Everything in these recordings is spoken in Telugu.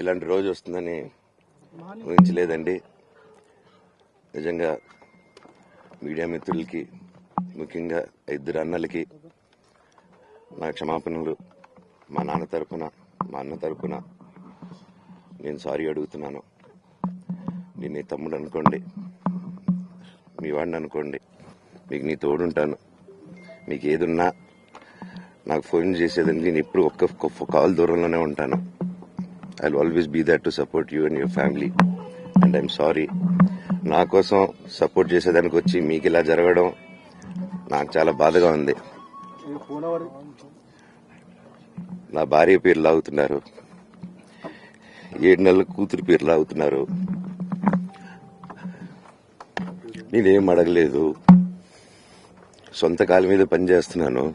ఇలాంటి రోజు వస్తుందని ఊహించలేదండి. నిజంగా మీడియా మిత్రులకి ముఖ్యంగా ఇద్దరు అన్నలకి నా క్షమాపణలు మా నాన్న తరపున మా అన్న తరపున నేను సారీ అడుగుతున్నాను. నేను నీ తమ్ముడు అనుకోండి మీ వాడిని అనుకోండి మీకు నీ తోడుంటాను. మీకు ఏదున్నా నాకు ఫోన్ చేసేదండి నేను ఎప్పుడు ఒక్క ఒక్క కాల్ దూరంలోనే ఉంటాను. I always be that to support you and your family and I'm sorry నా కోసం సపోర్ట్ చేసేదానికి వచ్చి మీకు ఇలా జరగడం నాకు చాలా బాధగా ఉంది. నా భార్య పేరు లాగుతున్నారు. ఏడు నెలల కూతురు పేరు లాగుతున్నారు. నేనేం అడగలేదు. సొంత కాలు మీద పనిచేస్తున్నాను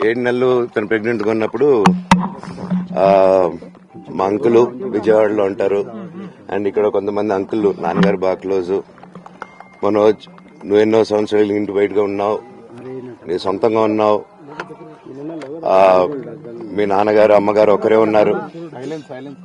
ఏడు నెలలు తను ప్రెగ్నెంట్గా ఉన్నప్పుడు ఆ, మా అంకులు విజయవాడలో ఉంటారు. అండ్ ఇక్కడ కొంతమంది అంకుల్ నాన్నగారు బాగా క్లోజ్. మనోజ్ నువ్వు ఎన్నో సంవత్సరాలు ఇంటి బయటగా ఉన్నావు. నీ సొంతంగా ఉన్నావు. మీ నాన్నగారు అమ్మగారు ఒకరే ఉన్నారు.